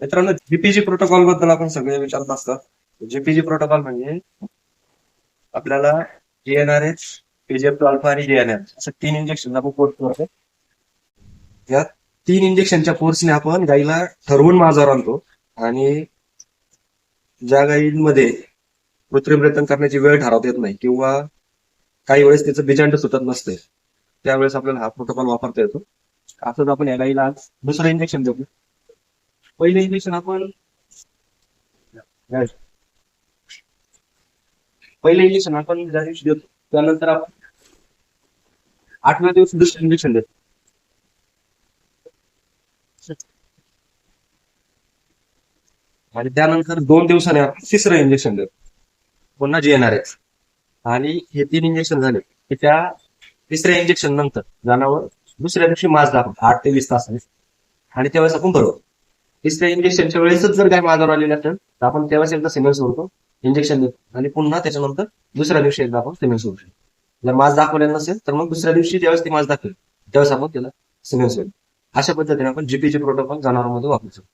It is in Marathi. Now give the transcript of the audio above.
मित्रांनो जीपीजी प्रोटोकॉलबद्दल आपण सगळे विचारत असतात जीपीजी प्रोटोकॉल म्हणजे आपल्याला जीएनआरएच पीजीएफ अल्फा आणि जीएनआर असं तीन इंजेक्शन आपण कोर्स करतो या तीन इंजेक्शनच्या कोर्सने आपण गाईला ठरवून माजार आणतो आणि ज्या गाईंमध्ये कृत्रिम रेतन करण्याची वेळ ठरवता येत नाही किंवा काही वेळेस त्याचं बिजांड सुटत नसते त्यावेळेस आपल्याला हा प्रोटोकॉल वापरता येतो. असंच आपण या गाईला आज दुसरं इंजेक्शन देऊ. पहिले इंजेक्शन आपण पहिले इंजेक्शन आपण ज्या दिवशी देतो त्यानंतर आपण आठव्या दिवशी दुसरं इंजेक्शन देतो. आणि त्यानंतर दोन दिवसाने आपण तिसरं इंजेक्शन देतो. पुन्हा जे येणार आहे आणि हे तीन इंजेक्शन झाले की त्या तिसऱ्या इंजेक्शन नंतर जनावर दुसऱ्या दिवशी मास दाखवतो. आठ ते वीस तासाने. आणि त्यावेळेस आपण बरोबर तिसऱ्या इंजेक्शनच्या वेळेसच जर काय माझ्यावर आलेलं असेल तर आपण तेव्हाच एकदा सिमेंट सोडतो इंजेक्शन देतो. आणि पुन्हा त्याच्यानंतर दुसऱ्या दिवशी एकदा आपण सिमेंट सोडू शकतो. जर मास दाखवलेला नसेल तर मग दुसऱ्या दिवशी ज्यावेळेस ती मास दाखवेल त्यावेळेस आपण त्याला सिमेंट सोडू अशा पद्धतीने आपण जीपीचे प्रोटोकॉल जनावरांमध्ये वापरू शकतो.